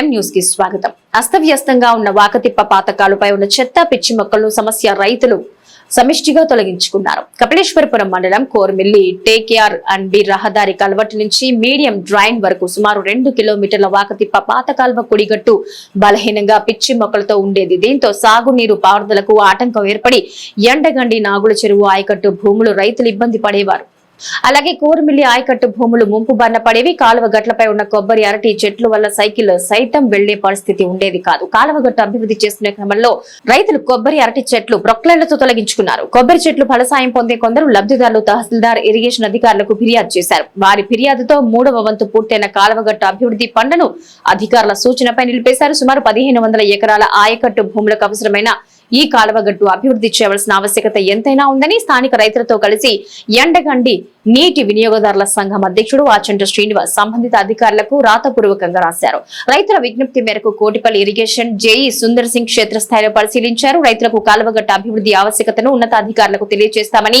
ఎం న్యూస్కి స్వాగతం. అస్తవ్యస్తంగా ఉన్న వాకతిప్ప పాతకాలుపై ఉన్న చెత్త పిచ్చి మొక్కలను సమస్య రైతులు సమిష్టిగా తొలగించుకున్నారు. కపిలేశ్వరపురం మండలం కోర్మిల్లి టేకేఆర్ అండ్ బి రహదారి కలవటి నుంచి మీడియం డ్రైన్ వరకు సుమారు రెండు కిలోమీటర్ల వాకతిప్ప పాత కాల్వ కుడిగట్టు బలహీనంగా పిచ్చి మొక్కలతో ఉండేది. దీంతో సాగునీరు పారుదలకు ఆటంకం ఏర్పడి ఎండగండి నాగుల చెరువు ఆయకట్టు భూములు రైతులు ఇబ్బంది పడేవారు. అలాగే కూరమిల్లి ఆయకట్టు భూములు ముంపు బారిన పడేవి కాలువ గట్లపై ఉన్న కొబ్బరి అరటి చెట్లు వల్ల సైకిల్ సైతం వెళ్ళే పరిస్థితి ఉండేది కాదు. కాలువగట్టు అభివృద్ధి చేసుకునే క్రమంలో రైతులు కొబ్బరి అరటి చెట్లు బ్రొక్లైన్లతో తొలగించుకున్నారు. కొబ్బరి చెట్లు ఫలసాయం పొందే కొందరు లబ్ధిదారులు తహసీల్దార్ ఇరిగేషన్ అధికారులకు ఫిర్యాదు చేశారు. వారి ఫిర్యాదుతో మూడవ వంతు పూర్తయిన కాలువగట్టు అభివృద్ధి పనులను అధికారుల సూచనపై నిలిపేశారు. సుమారు పదిహేను వందల ఎకరాల ఆయకట్టు భూములకు అవసరమైన ఈ కాలువగట్టు అభివృద్ధి చేయవలసిన ఆవశ్యకత ఎంతైనా ఉందని స్థానిక రైతులతో కలిసి ఎండగండి నీటి వినియోగదారుల సంఘం అధ్యక్షుడు వాచంట శ్రీనివాస్ సంబంధిత అధికారులకు రాతపూర్వకంగా రాశారు. రైతుల విజ్ఞప్తి మేరకు కోటిపల్లి ఇరిగేషన్ జేఈ సుందర్ సింగ్ క్షేత్రస్థాయిలో పరిశీలించారు. రైతులకు కాలువగట్ట అభివృద్ధి ఆవశ్యకతను ఉన్నతాధికారులకు తెలియజేస్తామని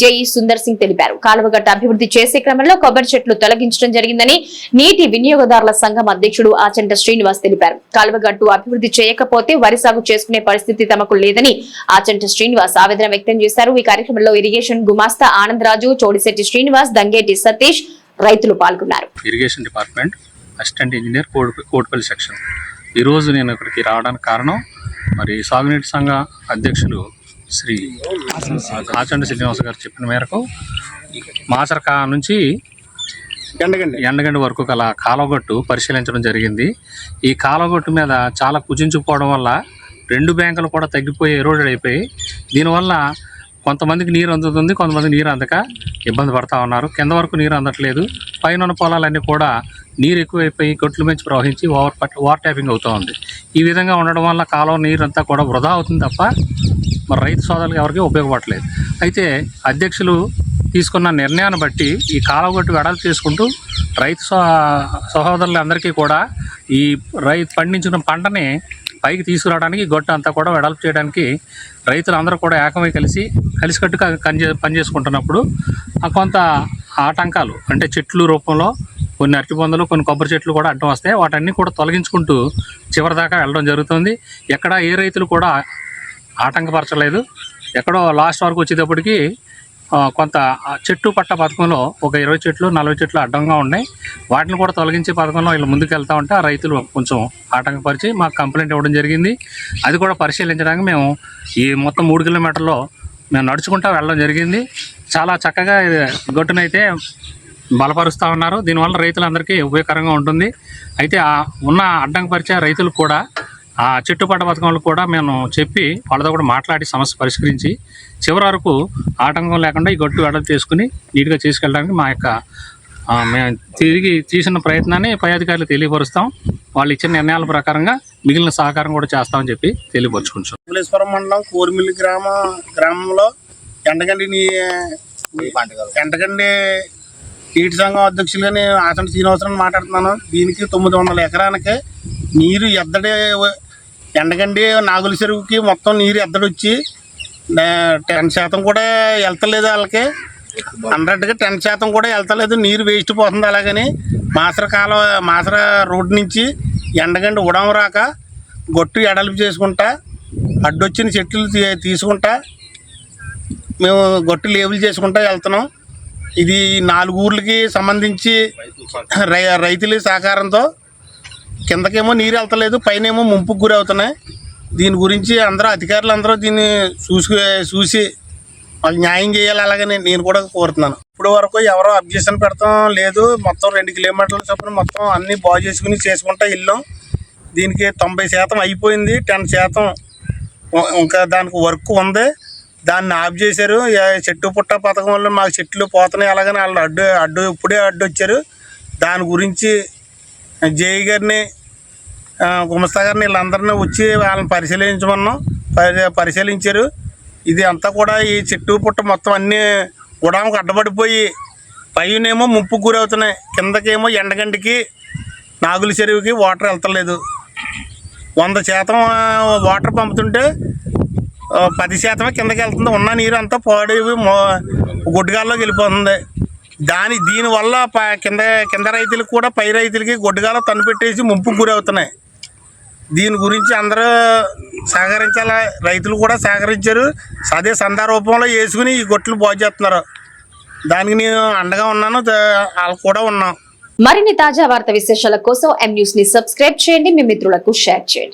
జేఈ సుందర్ సింగ్ తెలిపారు. కాలువగట్ట అభివృద్ధి చేసే క్రమంలో కొబ్బరి చెట్లు తొలగించడం జరిగిందని నీటి వినియోగదారుల సంఘం అధ్యక్షుడు ఆచంట శ్రీనివాస్ తెలిపారు. కాలువగట్టు అభివృద్ధి చేయకపోతే వరి సాగు చేసుకునే పరిస్థితి తమకు లేదని ఆచంట శ్రీనివాస్ ఆవేదన వ్యక్తం చేశారు. ఈ కార్యక్రమంలో ఇరిగేషన్ గుమాస్తా ఆనందరాజు చోడిశెట్టి శ్రీనివాస్ దంగేటి సతీష్ రైతులు పాల్గొన్నారు. Irrigation department assistant engineer code Kotipalli section. ఈరోజు నేను ఇక్కడికి రావడానికి కారణం మరి సాగునీటి సంఘ అధ్యక్షులు శ్రీ ఆచండ శ్రీనివాస్ గారు చెప్పిన మేరకు మాచరక నుంచి ఎండగండి. ఎండగండి వరకు గల కాలువగట్టు పరిశీలించడం జరిగింది. ఈ కాలువగట్టు మీద చాలా కుచించుకుపోవడం వల్ల రెండు బ్యాంకులు కూడా తగ్గిపోయి ఎరోడెడ్ అయిపోయి దీనివల్ల కొంతమందికి నీరు అందుతుంది కొంతమంది నీరు అందక ఇబ్బంది పడతా ఉన్నారు. కింద వరకు నీరు అందట్లేదు. పైన ఉన్న పొలాలన్నీ కూడా నీరు ఎక్కువైపోయి గొట్లు మించి ప్రవహించి ఓవర్ పట్ ఓవర్ ట్యాపింగ్ అవుతూ ఉంది. ఈ విధంగా ఉండడం వల్ల కాలువ నీరు అంతా కూడా వృధా అవుతుంది తప్ప మరి రైతు సోదరులకు ఎవరికి ఉపయోగపడలేదు అయితే అధ్యక్షులు తీసుకున్న నిర్ణయాన్ని బట్టి ఈ కాలువగట్టు వెడల్పు చేసుకుంటూ రైతు సో సహోదరులందరికీ కూడా ఈ రైతు పండించిన పంటని పైకి తీసుకురావడానికి గొట్ట అంతా కూడా వెడల్పు చేయడానికి రైతులందరూ కూడా ఏకమై కలిసి కలిసికట్టుగా పని పనిచేసుకుంటున్నప్పుడు ఆ కొంత ఆటంకాలు అంటే చెట్లు రూపంలో కొన్ని అరటి పొందలు కొన్ని కొబ్బరి చెట్లు కూడా అడ్డం వస్తాయి. వాటన్ని కూడా తొలగించుకుంటూ చివరి దాకా వెళ్ళడం జరుగుతుంది. ఎక్కడ ఏ రైతులు కూడా ఆటంకపరచలేదు. ఎక్కడో లాస్ట్ వరకు వచ్చేటప్పటికి కొంత ఆ చెట్టు పట్ట పథకంలో ఒక ఇరవై చెట్లు నలభై చెట్లు అడ్డంగా ఉన్నాయి. వాటిని కూడా తొలగించే పథకంలో వీళ్ళు ముందుకు వెళ్తా ఉంటే ఆ రైతులు కొంచెం ఆటంకపరిచి మాకు కంప్లైంట్ ఇవ్వడం జరిగింది. అది కూడా పరిశీలించడానికి మేము ఈ మొత్తం మూడు కిలోమీటర్లో మేము నడుచుకుంటా వెళ్ళడం జరిగింది. చాలా చక్కగా గట్టునైతే గొట్టునైతే బలపరుస్తూ ఉన్నారు. దీనివల్ల రైతులందరికీ ఉపయోగకరంగా ఉంటుంది. అయితే ఉన్న అడ్డంకపరిచే రైతులు కూడా ఆ చెట్టుపట్ట పథకంలో కూడా మేము చెప్పి వాళ్ళతో కూడా మాట్లాడి సమస్య పరిష్కరించి చివరి వరకు ఆటంకం లేకుండా ఈ గట్టు వెడల్పు చేసుకుని నీట్గా తీసుకెళ్ళడానికి మా యొక్క మేము తిరిగి తీసిన ప్రయత్నాన్ని పై అధికారులు తెలియపరుస్తాం. వాళ్ళు ఇచ్చిన నిర్ణయాల ప్రకారంగా మిగిలిన సహకారం కూడా చేస్తామని చెప్పి తెలియపరుచుకుంటాం కపిలేశ్వరం మండలం కోరిమిల్లి గ్రామ గ్రామంలో ఎండగండి నీ ఎండగండి నీటి సంఘం అధ్యక్షులుగా నేను ఆచరణ శ్రీనివాసరావు మాట్లాడుతున్నాను. దీనికి తొమ్మిది వందల ఎకరానికి నీరు ఎద్దడే ఎండగండి నాగుల చెరువుకి మొత్తం నీరు ఎద్దడొచ్చి టెన్ శాతం కూడా వెళ్తలేదు వాళ్ళకి. హండ్రెడ్కి టెన్ శాతం కూడా వెళ్తలేదు నీరు వేస్ట్ పోతుంది అలాగని. మాసర కాలం మాసర రోడ్డు నుంచి ఎండగండి ఉడం రాక గొట్టు ఎడల్పు చేసుకుంటా అడ్డొచ్చిన చెట్లు తీ- తీసుకుంటా మేము గొట్టు లేబుల్ చేసుకుంటా వెళ్తున్నాం. ఇది నాలుగు ఊర్లకి సంబంధించి రై రైతుల సహకారంతో కిందకేమో నీరు వెళ్తలేదు పైనేమో ముంపుకు గురి అవుతున్నాయి దీని గురించి అందరూ అధికారులు అందరూ దీన్ని చూసి చూసి మాకు న్యాయం చేయాలి అలాగని నేను కూడా కోరుతున్నాను. ఇప్పుడు వరకు ఎవరో అబ్జెక్షన్ పెడతాం లేదు. మొత్తం రెండు కిలోమీటర్ల చొప్పున మొత్తం అన్నీ బాగు చేసుకుని చేసుకుంటా వెళ్ళాం. దీనికి తొంభై శాతం అయిపోయింది. టెన్ శాతం ఇంకా దానికి వర్క్ ఉంది. దాన్ని ఆఫ్ చేశారు. చెట్టు పుట్ట పథకం వల్ల మాకు చెట్లు పోతున్నాయి అలాగని వాళ్ళు అడ్డు అడ్డు ఇప్పుడే అడ్డు వచ్చారు దాని గురించి జేఈ గారిని గుమస్తా గారిని వీళ్ళందరినీ వచ్చి వాళ్ళని పరిశీలించమన్నాం. పరి పరిశీలించారు. ఇది అంతా కూడా ఈ చెట్టు పుట్ట మొత్తం అన్నీ ఉడామకు అడ్డపడిపోయి పైనేమో ముంపు గురవుతున్నాయి కిందకేమో ఎండగంటికి నాగుల చెరువుకి వాటర్ వెళ్తలేదు. వంద శాతం వాటర్ పంపుతుంటే పది శాతమే కిందకి వెళ్తుంది. ఉన్న నీరు అంతా పాడి మో వెళ్ళిపోతుంది. దాని దీనివల్ల కింద కింద రైతులకు కూడా పై రైతులకి గొడ్డుగాల తను పెట్టేసి ముంపుకు గురవుతున్నాయి దీని గురించి అందరూ సహకరించాల? రైతులు కూడా సహకరించారు. అదే సందా రూపంలో వేసుకుని ఈ గొట్లు బాగు చేస్తున్నారు. దానికి నేను అండగా ఉన్నాను. వాళ్ళకు వాళ్ళు కూడా ఉన్నాం. మరిన్ని తాజా వార్త విశేషాల కోసం ఎం న్యూస్ని సబ్స్క్రైబ్ చేయండి. మీ మిత్రులకు షేర్ చేయండి.